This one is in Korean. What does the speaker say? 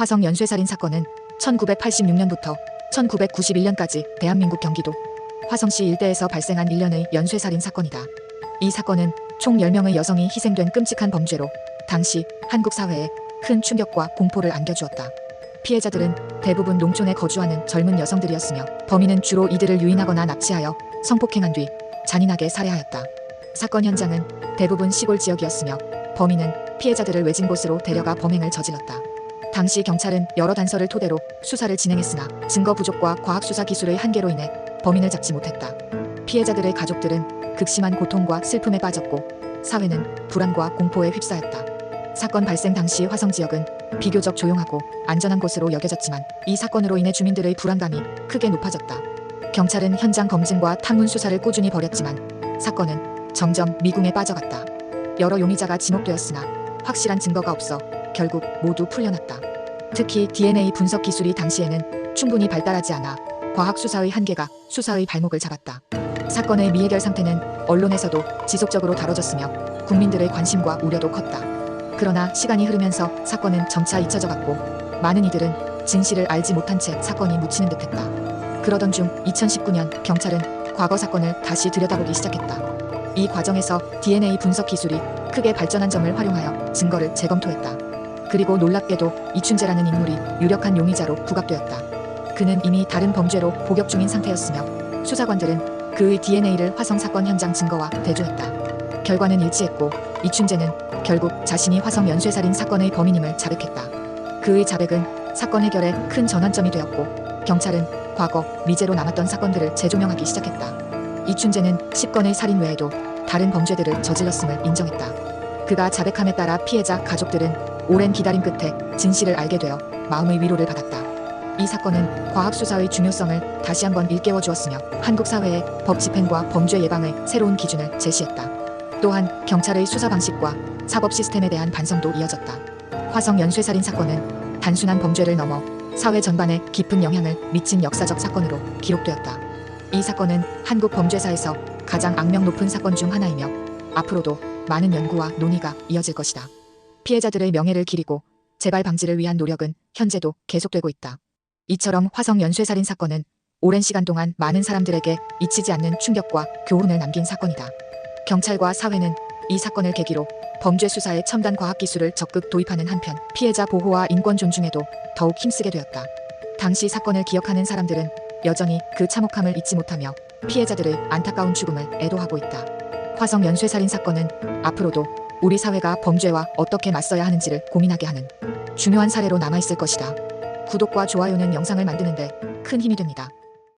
화성 연쇄살인 사건은 1986년부터 1991년까지 대한민국 경기도 화성시 일대에서 발생한 일련의 연쇄살인 사건이다. 이 사건은 총 10명의 여성이 희생된 끔찍한 범죄로 당시 한국 사회에 큰 충격과 공포를 안겨주었다. 피해자들은 대부분 농촌에 거주하는 젊은 여성들이었으며 범인은 주로 이들을 유인하거나 납치하여 성폭행한 뒤 잔인하게 살해하였다. 사건 현장은 대부분 시골 지역이었으며 범인은 피해자들을 외진 곳으로 데려가 범행을 저질렀다. 당시 경찰은 여러 단서를 토대로 수사를 진행했으나 증거 부족과 과학 수사 기술의 한계로 인해 범인을 잡지 못했다. 피해자들의 가족들은 극심한 고통과 슬픔에 빠졌고 사회는 불안과 공포에 휩싸였다. 사건 발생 당시 화성 지역은 비교적 조용하고 안전한 곳으로 여겨졌지만 이 사건으로 인해 주민들의 불안감이 크게 높아졌다. 경찰은 현장 검증과 탐문 수사를 꾸준히 벌였지만 사건은 점점 미궁에 빠져갔다. 여러 용의자가 지목되었으나 확실한 증거가 없어 결국 모두 풀려났다. 특히 DNA 분석 기술이 당시에는 충분히 발달하지 않아 과학 수사의 한계가 수사의 발목을 잡았다. 사건의 미해결 상태는 언론에서도 지속적으로 다뤄졌으며 국민들의 관심과 우려도 컸다. 그러나 시간이 흐르면서 사건은 점차 잊혀져 갔고 많은 이들은 진실을 알지 못한 채 사건이 묻히는 듯했다. 그러던 중 2019년 경찰은 과거 사건을 다시 들여다보기 시작했다. 이 과정에서 DNA 분석 기술이 크게 발전한 점을 활용하여 증거를 재검토했다. 그리고 놀랍게도 이춘재라는 인물이 유력한 용의자로 부각되었다. 그는 이미 다른 범죄로 복역 중인 상태였으며 수사관들은 그의 DNA를 화성 사건 현장 증거와 대조했다. 결과는 일치했고 이춘재는 결국 자신이 화성 연쇄살인 사건의 범인임을 자백했다. 그의 자백은 사건 해결에 큰 전환점이 되었고 경찰은 과거 미제로 남았던 사건들을 재조명하기 시작했다. 이춘재는 10건의 살인 외에도 다른 범죄들을 저질렀음을 인정했다. 그가 자백함에 따라 피해자 가족들은 오랜 기다림 끝에 진실을 알게 되어 마음의 위로를 받았다. 이 사건은 과학 수사의 중요성을 다시 한번 일깨워 주었으며 한국 사회의 법 집행과 범죄 예방의 새로운 기준을 제시했다. 또한 경찰의 수사 방식과 사법 시스템에 대한 반성도 이어졌다. 화성 연쇄살인 사건은 단순한 범죄를 넘어 사회 전반에 깊은 영향을 미친 역사적 사건으로 기록되었다. 이 사건은 한국 범죄사에서 가장 악명 높은 사건 중 하나이며 앞으로도 많은 연구와 논의가 이어질 것이다. 피해자들의 명예를 기리고 재발 방지를 위한 노력은 현재도 계속되고 있다. 이처럼 화성 연쇄살인 사건은 오랜 시간 동안 많은 사람들에게 잊히지 않는 충격과 교훈을 남긴 사건이다. 경찰과 사회는 이 사건을 계기로 범죄 수사에 첨단 과학 기술을 적극 도입하는 한편 피해자 보호와 인권 존중에도 더욱 힘쓰게 되었다. 당시 사건을 기억하는 사람들은 여전히 그 참혹함을 잊지 못하며 피해자들의 안타까운 죽음을 애도하고 있다. 화성 연쇄살인 사건은 앞으로도 우리 사회가 범죄와 어떻게 맞서야 하는지를 고민하게 하는 중요한 사례로 남아있을 것이다. 구독과 좋아요는 영상을 만드는데 큰 힘이 됩니다.